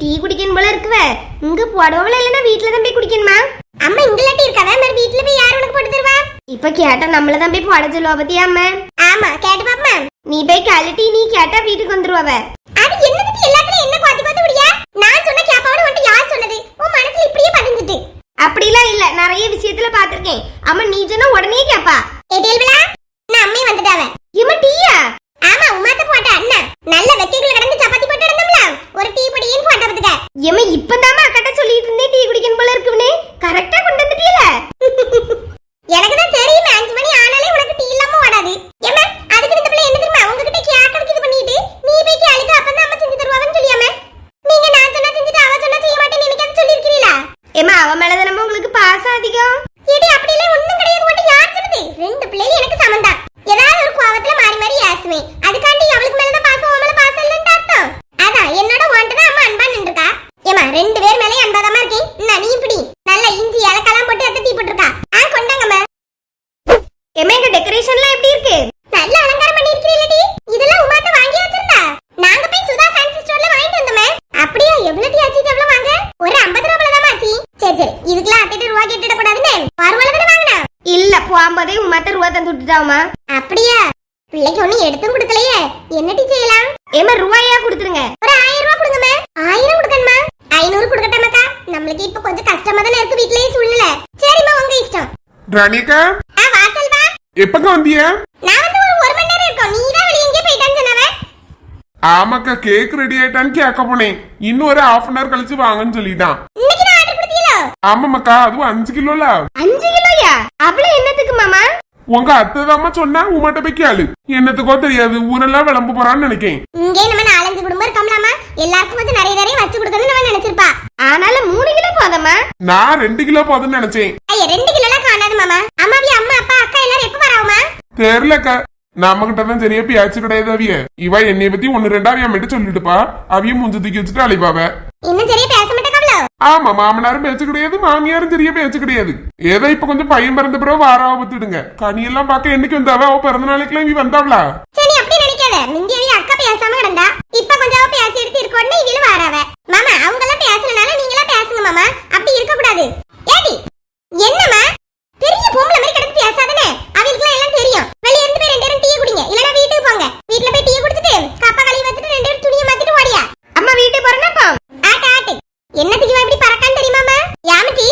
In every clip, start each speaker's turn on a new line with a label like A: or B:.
A: Tea குடிக்கணும் போல இருக்குவ. இங்க போடவுல இல்லைன்னா வீட்டுல தான் போய் குடிக்கணுமா?
B: அம்மா இங்கலாட்டி இருக்காத? மாதிரி வீட்ல போய் யார் உனக்கு போட்டு தருவா?
A: இப்ப கேட்டா நம்மள தான் போய் போட சொல்லுவா பத்தியா அம்மா.
B: ஆமா கேட்டு பாப்பமா.
A: நீ போய் கழட்டி நீ கேட்டா வீட்டுக்கு வந்துருவவ
B: அது என்னதுக்கு எல்லாத்துலயும் என்ன பாத்து பாத்து விடியா? நான் சொன்ன கேப்பாவோட உன்ட்ட யார் சொன்னது? உன் மனசுல இப்படியே பதிஞ்சிட்டு.
A: அப்படிலாம் இல்ல. நிறைய விஷயத்துல பாத்திருக்கேன் அம்மா நீ சொன்னா உடனே கேப்பா.
B: எடியல்விழா நான் அம்மே வந்துட்டாவ
A: இம்மா டீயா
B: ஆமா உமாத்த போட்ட அண்ணா நல்ல வெக்கைக்குள்ள கடந்து சப்பாத்தி போட்டு இருந்தோம்ல ஒரு டீ பொடியும் போட்ட பத்துக்க
A: ஏமா இப்பதாம்மா அக்கட்ட சொல்லிட்டு இருந்தேன் டீ குடிக்கணும் போல இருக்குன்னு கரெக்டா கொண்டு வந்துட்டீல
B: எனக்கு தான் தெரியுமே அஞ்சு மணி ஆனாலே உனக்கு டீ இல்லாம ஓடாது ஏமா அதுக்கு இந்த பிள்ளை என்ன தெரியுமா உங்ககிட்ட கேட்கறதுக்கு இது பண்ணிட்டு நீ போய் கேளுக்கு அப்பதான் அம்மா செஞ்சு தருவாங்கன்னு சொல்லியாம நீங்க நான் சொன்னா செஞ்சுட்டு அவ சொன்னா செய்ய மாட்டேன்னு எனக்கு சொல்லிருக்கீங்களா
A: ஏமா அவ மேலதான் நம்ம உங்களுக்கு பாசம் அதிகம்
B: இது அப்படியே ஒண்ணும் கிடையாது மட்டும் யார் சொன்னது ரெண்டு பிள்ளைகள் எனக்கு சமந்தா ஏதாவது ஒரு கோவத்துல மாறி மாறி ஏசுவேன் அதுக்காண்டி அவளுக்கு மேலதான் பாசம் உன் மேல பாசம் இல்லைன்னு அர்த்தம் அதான் என்னோட உன்ட்ட தான் அம்மா அன்பா நின்றுக்கா ஏமா ரெண்டு பேர் மேலே அன்பாதாமா இருக்கேன் நான் நீ இப்படி நல்ல இஞ்சி இலக்கெல்லாம் போட்டு எடுத்து டீ போட்டுருக்கா ஆ கொண்டாங்கம்மா
A: ஏமா எங்க டெக்கரேஷன்லாம் எப்படி இருக்கு
B: நல்ல அலங்காரம் பண்ணி இருக்கீங்களடி இதெல்லாம் உமாத்த வாங்கி வச்சிருந்தா நாங்க போய் சுதா ஃபேன்சி ஸ்டோர்ல வாங்கிட்டு வந்தோமே அப்படியே எவ்வளவு டீ ஆச்சு எவ்வளவு வாங்க ஒரு 50 ரூபாய் தான் ஆச்சு சரி சரி இதுக்கெல்லாம் அத்திட்டு ரூபா கேட்டுட கூடாதுன்னு பரவாயில்ல தானே வாங்கினா
A: இல்ல போகும்போதே உன் மத்த ரூபா தந்து விட்டுட்டாமா
B: அப்படியா? பிள்ளைக்கு ஒண்ணும் எடுத்தும் கொடுக்கலையே. என்ன டீ செய்யலாம்?
A: ஏமா ரூபாயா கொடுத்துருங்க
B: ஒரு ஆயிரம் ரூபாய் கொடுங்கம்மா. ஆயிரம் கொடுக்கணுமா ஐநூறு கொடுக்கட்டாமாக்கா. நம்மளுக்கு இப்ப கொஞ்சம் கஷ்டமா தானே இருக்கு வீட்லயே சூழ்நிலை. சரிம்மா உங்க இஷ்டம்.
C: ராணிக்கா?
B: ஆ வாசல் வா
C: எப்பங்க வந்திய?
B: நான் வந்து ஒரு ஒரு மணி நேரம் இருக்கோம். நீ தான் வெளியே எங்கே போயிட்டான்னு சொன்னவ.
C: ஆமாக்கா கேக் ரெடி ஆயிட்டான்னு கேட்க போனேன். இன்னும் ஒரு ஹாஃப் அன் ஹவர் கழிச்சு வாங்கன்னு சொல்லிட்டான்.
B: இன்னைக்கு நான் ஆர்டர் கொடுத்தீங்களோ?
C: ஆமாமாக்கா அதுவும் அஞ்சு கிலோல?
A: அஞ்சு கிலோயா அவ்வளவு என்னத்துக்கு மாமா?
C: உங்க அத்தை தாம்மா சொன்னா உமாட்ட போய் கேளு. என்னத்துக்கோ தெரியாது ஊரெல்லாம் விளம்ப போறான்னு நினைக்கேன்.
B: இங்கே நம்ம நாலஞ்சு குடும்பம் இருக்கோம்லாமா? எல்லாருக்கும் கொஞ்சம் நிறைய நிறைய வச்சு கொடுக்கணும்னு நம்ம நினைச்சிருப்பா.
A: ஆனாலும் மூணு கிலோ போதம்மா?
C: நான் ரெண்டு கிலோ போதும்னு நினைச்சேன்.
B: ஐயா ரெண்டு கிலோலாம் காணாது மாமா. அம்மாவி அம்மா அப்பா அக்கா எல்லாரும் எப்ப வராவுமா?
C: தெரியலக்கா. நம்ம கிட்ட தான் சரியா பேச்சு கிடையாது அவிய. இவ என்னைய பத்தி ஒன்னு ரெண்டா அவிய மட்டும் சொல்லிட்டுப்பா. அவிய மூஞ்ச தூக்கி வச்சுட்டு அழிப்பாவ
B: இன்னும் சரியா பேச மாட்டேக்காவளோ
C: ஆமா மாமனாரும் பேச்சு கிடையாது மாமியாரும் சரியா பேச்சு கிடையாது. ஏதோ இப்ப கொஞ்சம் பையன் பிறந்த பிறகு வாராவ பத்துடுங்க கனியெல்லாம் பார்க்க என்னைக்கு வந்தாவ? அவ பிறந்த நாளைக்குலாம் இவ வந்தாவளா?
B: சரி அப்படி நினைக்காத. முந்தியவே அக்கா பேசாம கிடந்தா இப்ப கொஞ்சம் அவ பேசி எடுத்து இருக்கோன்னு இவளும் வாராவ. மாமா அவங்க எல்லாம் பேசலனால நீங்களா பேசுங்க மாமா. அப்படி இருக்க கூடாது ஏடி என்னம்மா பெரிய பொம்பளை மாதிரி கிடந்து பேசாதானே அவங்களுக்குலாம் எல்லாம் தெரியும் வெளிய இருந்து போய் ரெண்டு பேரும் டீ குடிங்க இல்லனா வீட்டுக்கு போங்க வீட்ல போய் டீ குடிச்சிட்டு கப்பா கழுவி வச்சுட்டு ரெண்டு பேரும் துணியை மாத்திட்டு ஓடியா
A: அம்மா வீட்டுக்கு போறேன்னாப்பா
B: ஆட்டு ஆட்டு என்னத்துக்கு இவன் இப்படி பறக்கான்னு தெரியுமாமா யாமிட்டி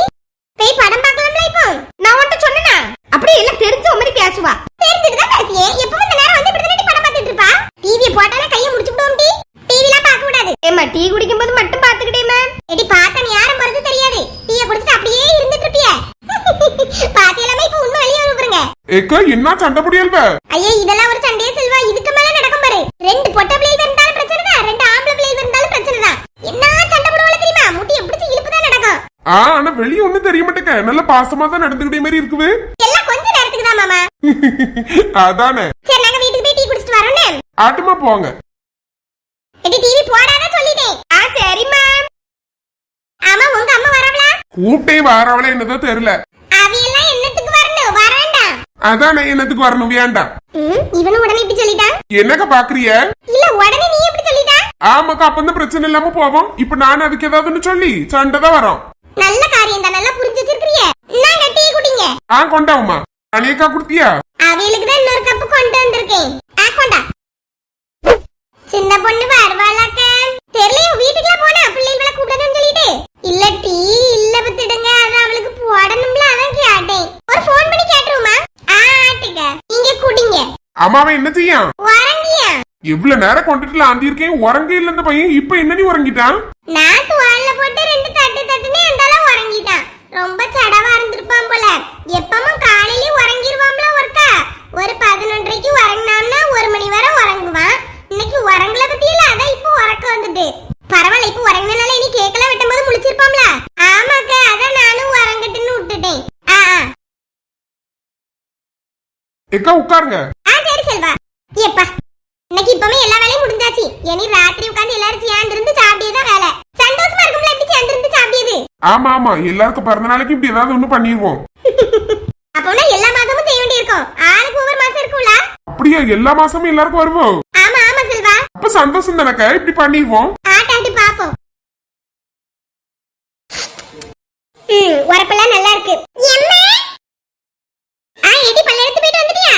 B: போய் படம் பார்க்கலாம்ல இப்போ
A: நான் உன்கிட்ட சொன்னேனா அப்படியே எல்லாம் தெரிஞ்ச மாதிரி பேசுவா
B: தெரிஞ்சுட்டு தான் பேசியே எப்பவும் இந்த நேரம் வந்து இப்படி தானே படம் பார்த்துட்டு இருப்பா டிவியை போட்டாலே கையை முடிச்சு விடுவோம் டி டிவிலாம் பார்க்க கூடாது
A: ஏமா டீ குடிக்கும் போது மட்டும் பாத்துக்கிட்டேமா
B: எடி பார்த்தா நீ யாரும் போறது தெரியாது டீயை குடிச்சிட்டு அப்படியே இருந்துட்டு இருப்பியே பாத்தி எல்லாமே இப்ப உண்மை வெளியே வருங்க
C: ஏக்கா என்ன சண்டை புடியல்வ
B: ஐயே இதெல்லாம் ஒரு சண்டையே செல்வா. இதுக்கு மேல நடக்கும் பாரு. ரெண்டு பொட்டை பிள்ளைகள் இருந்தாலும் பிரச்சனை தான். ரெண்டு ஆம்பளை பிள்ளைகள் இருந்தாலும் பிரச்சனை தான். என்ன சண்டை போடுவாங்க தெரியுமா? முட்டியை பிடிச்சி இழுப்பு தான் நடக்கும்.
C: ஆ ஆனா வெளிய ஒண்ணும் தெரிய மாட்டேங்க. நல்ல பாசமா தான் நடந்துகிட்டே மாதிரி இருக்குது.
B: எல்லாம் கொஞ்ச நேரத்துக்கு தான் மாமா.
C: அதானே.
B: சரி நாங்க வீட்டுக்கு போய் டீ குடிச்சிட்டு வரோன்னு
C: ஆட்டுமா போங்க.
B: எடி டிவி போடாத சொல்லிட்டேன்.
A: ஆ சரிம்மா
B: ஆமா உங்க அம்மா வரவளா?
C: கூட்டே வாரவளே என்னதோ தெரியல.
B: வரேன்டா
C: அதானே என்னத்துக்கு வரணும் வேண்டாம்
B: இவனும் உடனே இப்படி சொல்லிட்டான்?
C: என்னக்கா பாக்குறிய?
B: இல்ல உடனே நீ எப்படி சொல்லிட்டா
C: ஆமாக்கா அப்ப இந்த பிரச்சனை இல்லாம போவோம். இப்ப நான் அதுக்கு ஏதாவது ஒண்ணு சொல்லி சண்டை தான் வரோம்.
B: நல்ல காரியம் தான் நல்லா புரிஞ்சு வச்சிருக்கிறிய? நாங்க டீ குடிங்க.
C: ஆ கொண்டாவுமா அணியக்கா குடுத்தியா?
B: அவைகளுக்கு தான் இன்னொரு கப்பு கொண்டு வந்திருக்கேன். ஆ கொண்டா. சின்ன பொண்ணு வருவாளாக்க. தெரியல வீட்டுக்குலாம் போனா? பிள்ளைகளை கூப்பிடணும்னு சொல்லிட்டு. இல்ல டீ இல்ல பத்துடுங்க அது அவளுக்கு போடணும்ல அதான் கேட்டேன். ஒரு கேட்டுருமா ஆ ஆட்டுங்க நீங்க குடிங்க.
C: அம்மாவை என்ன
B: உறங்கியா?
C: இவ்வளவு நேரம் கொண்டுட்டு ஆந்தி இருக்கேன்? உறங்க இல்ல இந்த பையன். இப்ப என்ன நீ உறங்கிட்டான்?
B: நான் துவால்ல போட்டு ரெண்டு தட்டு தட்டுனே அந்தால உறங்கிட்டான். ரொம்ப சடவா இருந்திருப்பான் போல. எப்பவும் காலையில உறங்கிருவாம்ல ஒருக்கா? ஒரு பதினொன்றரைக்கு உறங்கினான்னா ஒரு மணி வரை உறங்குவான். இன்னைக்கு உறங்கல பத்தியில அதான் இப்போ உறக்க வந்துட்டு பரவாயில்ல இப்போ உறங்கினால இனி கேக்கல வெட்டும் போது முழிச்சிருப்பாம்ல ஆமாக்க அதான் நானும் உறங்கட்டுன்னு விட்டுட்டேன் ஆ ஆ.
C: எக்கா உட்காருங்க.
B: ஆ சரி செல்வா. ஏப்பா இன்னைக்கு இப்பவே எல்லா வேலையும் முடிஞ்சாச்சு. இனி ராத்திரி உட்கார்ந்து எல்லாரும் சேர்ந்து இருந்து சாப்பிட்டே வேலை. சந்தோஷமா இருக்கும்ல எப்படி சேர்ந்து இருந்து சாப்பிட்டது
C: ஆமா ஆமா. எல்லாருக்கும் பிறந்த நாளைக்கு இப்படி ஏதாவது ஒண்ணு பண்ணிடுவோம்
B: அப்போனா எல்லா மாசமும் செய்ய வேண்டியிருக்கும். ஆளுக்கு ஒவ்வொரு மாசம் இருக்கும்ல?
C: அப்படியா எல்லா மாசமும் எல்லாருக்கும் வருவோம்
B: ஆமா ஆமா செல்வா.
C: அப்ப சந்தோஷம் தானக்கா இப்படி பண்ணிடுவோம்
B: ஆட்டாட்டி பாப்போம். ம் உரப்பெல்லாம் நல்லா இருக்கு. ஆ எடி பல்ல எடுத்து போயிட்டு வந்துட்டியா?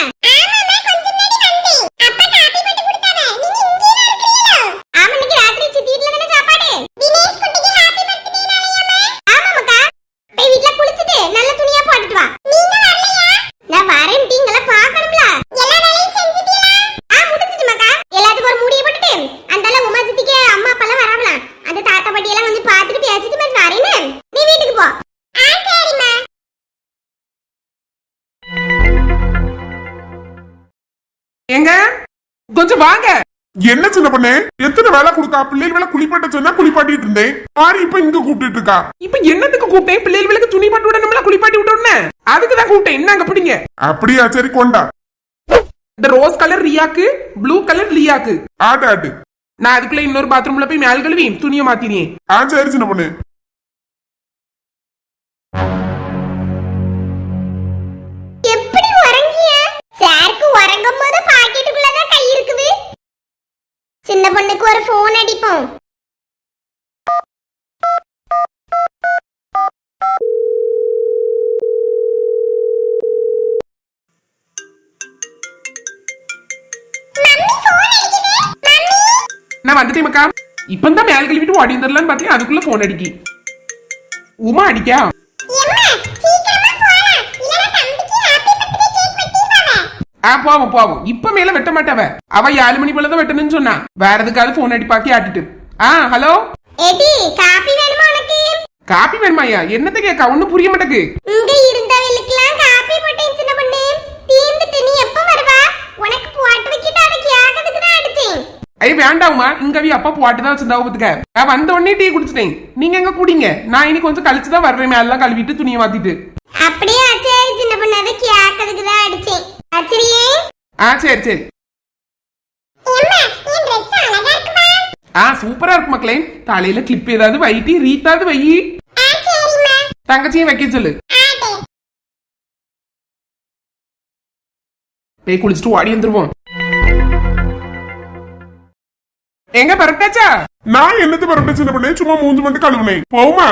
B: கொஞ்சம்
D: வாங்க.
C: என்ன சின்ன பண்ணே? எத்தனை வேலை கொடுக்கா? பிள்ளைகள் வேலை குளிப்பாட்ட சொன்னா குளிப்பாட்டிட்டு இருந்தேன். மாறி இப்ப இங்க கூப்பிட்டு இருக்கா.
D: இப்ப என்னத்துக்கு கூப்பிட்டேன்? பிள்ளைகளுக்கு துணி பட்டு விடணும்ல குளிப்பாட்டி விட்டோம்னு அதுக்கு தான் கூப்பிட்டேன். என்னங்க பிடிங்க?
C: அப்படியா சரி கொண்டா.
D: இந்த ரோஸ் கலர் ரியாக்கு ப்ளூ கலர் லியாக்கு.
C: ஆட்டு ஆட்டு.
D: நான் அதுக்குள்ள இன்னொரு பாத்ரூம்ல போய் மேல் கழுவி துணியை மாத்தினேன்.
C: ஆ சரி சின்ன பொண்ணு.
B: ஃபோன் அடிப்போம்
D: நான் வந்துட்டேன் மக்கா. இப்பதான் மேல் கழுவிட்டு ஓடி வந்துடலான்னு பார்த்தேன் அதுக்குள்ள போன் அடிக்கி. உமா அடிக்கா. ஆ போவோம் போவோம். இப்ப மேல வெட்ட மாட்டாவ. அவ ஏழு மணி போல தான் வெட்டணும்னு சொன்னா வேற எதுக்காவது போன் அடிப்பாக்கி ஆட்டிட்டு ஆ ஹலோ
B: எடி காபி வேணுமா உனக்கு
D: காப்பி வேணுமாயா என்னத்தை கேட்கா ஒண்ணும் புரிய மாட்டேக்கு
B: இங்க இருந்தவங்களுக்கெல்லாம் காபி போட்டேன் சின்ன பொண்ணு தீர்ந்துட்டு நீ எப்ப வருவா உனக்கு போட்டு வைக்கிட்டு அதை கேட்கறதுக்கு தான் அடிச்சேன்
D: ஐய வேண்டாம்மா இங்க அவி அப்பா போட்டு தான் வச்சிருந்தா பத்துக்க நான் வந்த உடனே டீ குடிச்சிட்டேன் நீங்க எங்க குடிங்க நான் இனி கொஞ்சம் கழிச்சு தான் வர்றேன் மேலாம் கழுவிட்டு துணியை மாத்திட்டு
B: அப்படியே சரி சின்ன பொண்ணு அதை கேட்கறதுக்கு தான் அடிச்சேன் அச்சரியே
D: ஆ சரி சரி. ஆ சூப்பரா இருக்கு மக்களே. தலையில கிளிப் ஏதாவது வைட்டி ரீத்தாவது வை. தங்கச்சியும் வைக்க சொல்லு. போய் குளிச்சுட்டு ஓடி வந்துருவோம். எங்க பரட்டாச்சா?
C: நான் என்னது பரப்பிட்ட சின்ன பண்ணே? சும்மா மூஞ்சி மட்டும் கழுவுனேன் போமா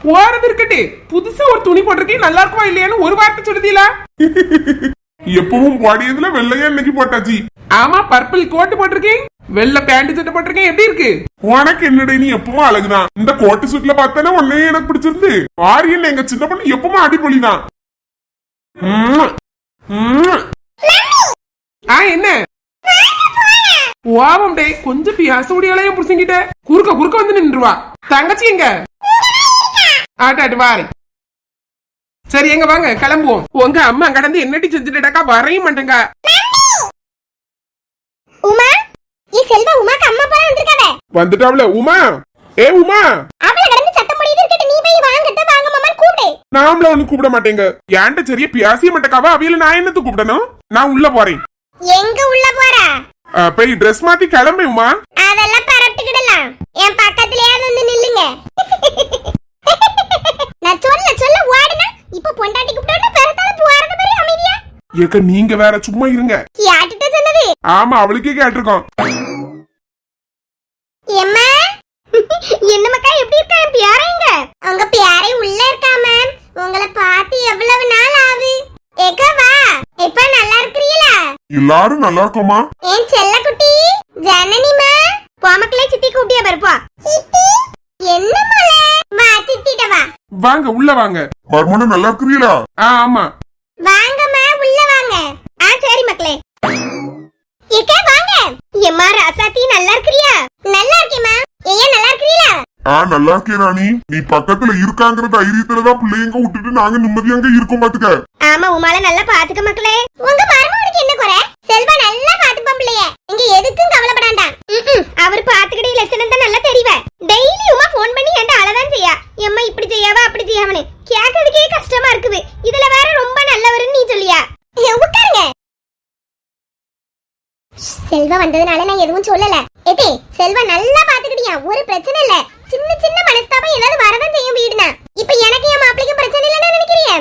D: போறது இருக்கட்டு புதுசா ஒரு துணி போட்டிருக்கேன். நல்லா இருக்குமா இல்லையான்னு ஒரு வார்த்தை சொல்லுதீங்களா
C: எப்பவும் பாடியதுல வெள்ளையா இன்னைக்கு போட்டாச்சு.
D: ஆமா பர்பிள் கோட் போட்டிருக்கேன். வெள்ளை பேண்ட் சட்டை போட்டிருக்கேன். எப்படி இருக்கு?
C: உனக்கு என்னடா நீ எப்பவும் அழகுதான். இந்த கோட்டு சுட்ல பார்த்தானே உன்னையே எனக்கு பிடிச்சிருந்து. ஆரியன் எங்க சின்ன பொண்ணு எப்பவும். ம்ம்.
D: ஆ என்ன? ஓவம் டே கொஞ்சம் பியாச முடியலையும் புடிச்சுங்கிட்ட குறுக்க குறுக்க வந்து நின்றுவா. தங்கச்சி எங்க? ஆட்டாட்டு வாரேன். சரி எங்க வாங்க கிளம்புவோம். உங்க அம்மா கடந்து என்னடி செஞ்சுட்டாக்கா வரையும் மாட்டேங்க.
B: உமா? ஏ செல்வா உமாக்கு அம்மா அப்பா வந்திருக்காவ?
C: வந்துட்டாவ்ல உமா! ஏ உமா!
B: அவள கடந்து சத்தம் போடிட்டு இருக்கட்டு நீ போய் வாங்கட்ட வாங்க மாமா கூப்பிடு.
C: நாமள ஒண்ணு கூப்பிட மாட்டேங்க. ஏன்ட்ட சரியா பியாசிய மாட்டேக்காவா? அவியல நான் என்னத்து கூப்பிடணும்? நான் உள்ள போறேன்.
B: எங்க உள்ள போறா?
C: போய் ட்ரெஸ் மாத்தி கிளம்பு உமா.
B: அதெல்லாம் பரப்பிட்டுக்கிடலாம் என் பக்கத்துலயே வந்து நில்லுங்க. நான் சொல்ல சொல்ல இப்ப பொண்டாட்டி கூப்பிட்டோன்னு பெறத்தால போறது மாதிரி அமைதியா?
C: ஏக்க நீங்க வேற சும்மா இருங்க.
B: யார்கிட்ட சொன்னது.
C: ஆமா அவளுக்கே கேட்டிருக்கோம்.
B: எம்மா என்ன மக்கா எப்படி இருக்கா? என் பியாரைங்க உங்க பியாரை உள்ள இருக்கா மேம் உங்களை பார்த்து எவ்வளவு நாள் ஆகுது ஏக்கா வா. இப்ப நல்லா இருக்கிறீங்களா?
C: எல்லாரும் நல்லா இருக்கோமா
B: என் செல்ல குட்டி ஜனனிமா போமக்களே சித்தி கூப்பிட்டியா பருப்பா சித்தி? என்ன மொள வா சித்திட்ட வா.
C: வாங்க உள்ள வாங்க. மர்மனும் நல்லா இருக்கிறீங்களா
D: ஆ ஆமா.
B: வாங்கம்மா உள்ள வாங்க. ஆ சரி மக்களே. ஏக்கா வாங்க. எம்மா ராசாத்தி நல்லா இருக்கிறியா? நல்லா இருக்கேம்மா. ஏயா நல்லா இருக்கிறீங்களா
C: ஆ நல்லா இருக்கே ராணி. நீ பக்கத்துல இருக்காங்கிற தைரியத்துலதான் பிள்ளைங்க விட்டுட்டு நாங்க நிம்மதியாங்க இருக்கோம் பாத்துக்க.
B: ஆமா உமால நல்லா பாத்துக்க மக்களே. உங்க மருமகனுக்கு என்ன குறை? செல்வா நல்லா பாத்துப்பான் பிள்ளைய. இங்க எதுக்கும் கவலைப்படாண்டாம் அவர் பாத்துக்கிட்டே லட்சணம் தான் நல்லா தெரிவ டெய்லி உமா ஃபோன் பண்ணி என்கிட்ட அழதான் செய்யா. எம்மா இப்படி செய்யாவா அப்படி செய்யாமனு கேட்கறதுக்கே கஷ்டமா இருக்குது. இதுல வேற ரொம்ப நல்லவருன்னு நீ சொல்லியா? ஏ, உட்காருங்க. செல்வா வந்ததுனால நான் எதுவும் சொல்லல. ஏதே செல்வா நல்லா பாத்துக்கிட்டியா? ஒரு பிரச்சனை இல்ல. சின்ன சின்ன மனஸ்தாபம் ஏதாவது வரதான் செய்யும் வீடுனா. இப்ப எனக்கு என் மாப்பிளைக்கும் பிரச்சனை இல்லைன்னு நினைக்கிறீங்க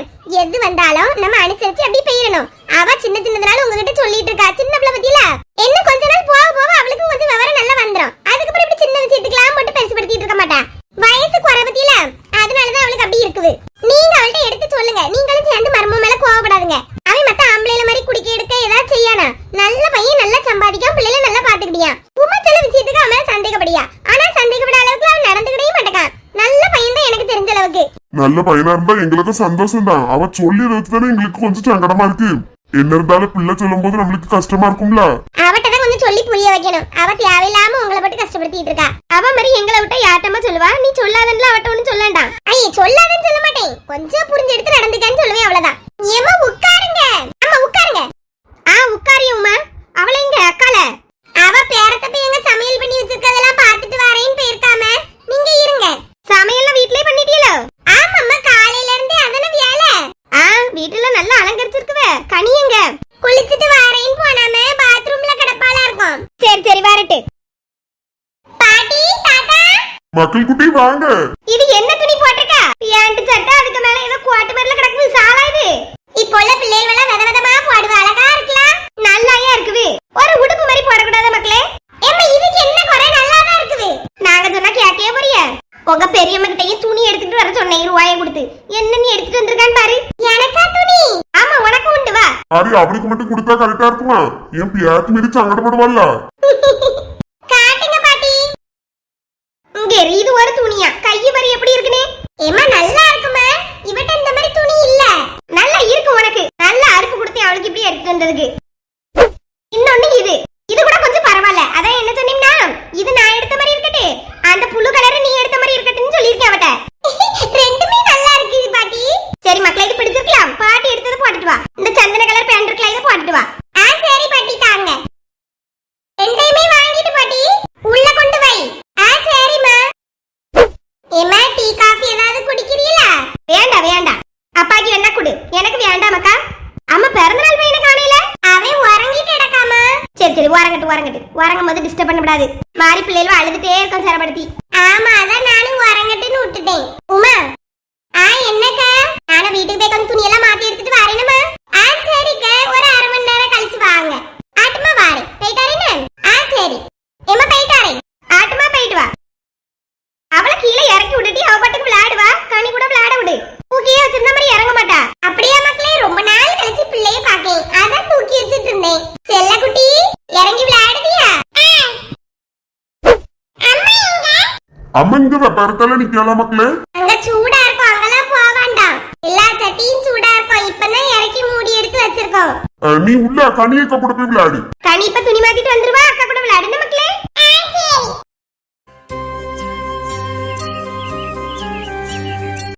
B: எது வந்தாலும் நம்ம அனுசரிச்சு அப்படி போயிடணும். அவ சின்ன சின்னதுனால உங்ககிட்ட சொல்லிட்டு இருக்கா. சின்ன பிள்ளை பத்தியில. என்ன கொஞ்ச நாள் போக போக அவளுக்கும் கொஞ்சம் விவரம் நல்லா வந்துடும் அதுக்கப்புறம் இப்படி சின்ன விஷயத்துக்கெல்லாம் போட்டு பெருசுபடுத்திட்டு இருக்க மாட்டா வயசு குறை பத்தியில அதனாலதான் அவளுக்கு அப்படி இருக்குது நீங்க அவள்கிட்ட எடுத்து சொல்லுங்க நீங்களும் சேர்ந்து மர்மம் மேல கோவப்படாதுங்க அவன் மத்த ஆம்பளைல மாதிரி குடிக்க எடுக்க ஏதாவது செய்யானா நல்ல பையன் நல்லா சம்பாதிக்கான் பிள்ளைல நல்லா பாத்துக்கிட்டியா உமா சில விஷயத்துக்கு அவன் மேல சந்தேகப்படியா ஆனா சந்தேகப்பட அளவுக்கு அவன் நடந்துக்கிட்டே மாட்டேக்கான் நல்ல பையன் தான் எனக்கு தெரிஞ்ச அளவுக்கு
C: நல்ல பையனா இருந்தா எங்களுக்கு சந்தோஷம் தான் அவ சொல்லி தானே எங்களுக்கு கொஞ்சம் சங்கடமா இருக்கு. என்ன இருந்தாலும் பிள்ளை சொல்லும் போது நம்மளுக்கு கஷ்டமா இருக்கும்ல?
B: அவட்ட கொஞ்சம் சொல்லி புரிய வைக்கணும். அவ தேவையில்லாம உங்களை போட்டு கஷ்டப்படுத்திட்டு இருக்கா.
A: அவ மாதிரி எங்களை விட்டா யார்ட்டமா சொல்லுவா? நீ சொல்லாதன்ல அவட்ட ஒண்ணு சொல்லாண்டாம்
B: ஐய சொல்லாதன்னு சொல்ல மாட்டேன். கொஞ்சம் புரிஞ்சு எடுத்து நடந்துக்கன்னு சொல்லுவேன் அவ்வளவுதான். ஏமா உட்காருங்க. ஆமா உட்காருங்க.
A: ஆ உட்காரியும்மா அவளை எங்க அக்கால?
B: அவ பேரத்தை போய் எங்க சமையல் பண்ணி வச்சிருக்கதெல்லாம் பார்த்துட்டு வரேன்னு போயிருக்காம நீங்க இருங்க.
A: சமையல்லாம் வீட்லயே பண்ணிட்டீங்களோ
B: ஆமாம்மா காலையில இருந்து அதன வேலை
A: ஆ வீட்டுல நல்லா அலங்கரிச்சிருக்குவே. கனி எங்க?
B: குளிச்சிட்டு வரேன்னு போனாம பாத்ரூம்ல கிடப்பாளா இருக்கும்.
A: சரி சரி வரட்டு.
B: பாட்டி தாத்தா?
C: மக்கள் குட்டி வாங்க.
A: இது என்ன துணி போட்டிருக்கா? பேண்ட் சட்டை அதுக்கு மேல ஏதோ கோட்டு மேல கிடக்குது சாலா இது.
B: இப்போ உள்ள பிள்ளைகள் எல்லாம் வித விதமா போடுவா அழகா இருக்கலாம்
A: நல்லாயா இருக்குது ஒரு உடுப்பு மாதிரி போடக்கூடாது மக்களே.
B: ஏம்மா இதுக்கு என்ன குறை? நல்லா தான் இருக்குது.
A: நாங்க சொன்னா கேட்கவே போறிய உங்க பெரியம்மா கிட்டயும் துணி எடுத்துட்டு வர சொன்னேன் ரூபாய கொடுத்து. என்ன நீ எடுத்துட்டு வந்திருக்கான்னு பாரு
B: எனக்கா துணி
A: ஆமா உனக்கு
C: சாரி அவனுக்கு மட்டும் கொடுத்தா கரெக்டா இருக்குமா? என் பியாத்து மீறி சங்கடப்படுவாள்ல.
A: இங்க இது ஒரு துணியா? கை வரி எப்படி இருக்குனே
B: ஏமா நல்லா இருக்குமா இவட்ட இந்த மாதிரி துணி இல்ல.
A: நல்லா இருக்கு உனக்கு. நல்லா அறுப்பு கொடுத்து அவளுக்கு இப்படி எடுத்துட்டு வந்ததுக்கு. இன்னொன்னு இது. இது கூட கொஞ்சம் பரவாயில்ல. அதான் என்ன சொன்னீங்கன்னா இது நான் எடுத்த மாதிரி இருக்கட்டு அந்த புழு கலர் நீ எடுத்த மாதிரி இருக்கட்டுன்னு சொல்லியிருக்கேன் அவட்ட
B: ரெண்டுமே நல்லா இருக்குது பாட்டி
A: சரி மக்களே இது பிடிச்சிருக்கலாம் பாட்டி எடுத்தது போட்டுட்டு வா இந்த சந்தன கலர் பேண்ட் இருக்கலாம் இதை போட்டுட்டு வா
B: ஆ சரி பாட்டி தாங்க ரெண்டையுமே வாங்கிட்டு பாட்டி உள்ள கொண்டு வை ஆ சரிம்மா ஏம்மா டீ காஃபி ஏதாவது குடிக்கிறீங்களா
A: வேண்டாம் வேண்டாம் அப்பாக்கு என்ன கொடு எனக்கு வேண்டாம் அக்கா அம்மா பிறந்தநாள் பையனை காணையில
B: அவன் உறங்கிட்டு கிடக்காமா
A: சரி உறங்கட்டு உறங்கட்டு உறங்கும் போது டிஸ்டர்ப் பண்ணக்கூடாது. மாறி பிள்ளைகளும் அழுதுட்டே இருக்கும் சிரப்படுத்தி
B: ஆமா அதான் நானும் உறங்கட்டுன்னு விட்டுட்டேன். உமா ஆ என்னக்கா? நானும் வீட்டுக்கு போய் கொஞ்சம் துணியெல்லாம் மாத்தி எடுத்துட்டு வரேன் ஆ சரிக்கா ஒரு அரை மணி நேரம் கழிச்சு வாங்க ஆட்டுமா வாரேன் போயிட்டாரேன்னு ஆ சரி ஏம்மா போயிட்டாரேன்
A: ஆட்டமா போயிட்டு வா அவளை கீழே இறக்கி விட்டுட்டு அவ பாட்டுக்கு விளையாடுவா கனி கூட விளையாட விடு தூக்கியே வச்சிருந்த மாதிரி இறங்க மாட்டா
B: அப்படியே மக்களே ரொம்ப நாள் கழிச்சு பிள்ளைய பாக்கேன் அதான் தூக்கி வச்சிட்டு இருந்தேன் செல்ல குட்டி இறங்கி விளையாடுவியா அம்மா எங்க
C: அம்மா இங்க வெப்பறத்தால நிக்கலாம் மக்களே.
B: அங்க சூடா இருக்கும் அங்கெல்லாம் போக வேண்டாம். எல்லா சட்டியும் சூடா இருக்கும். இப்பதான் இறக்கி மூடி எடுத்து வச்சிருக்கோம்.
C: நீ உள்ள கனியக்க கூட போய் விளையாடு.
A: கனி இப்ப துணி மாத்திட்டு வந்துருவா அக்கா கூட விளையாடு மக்களே?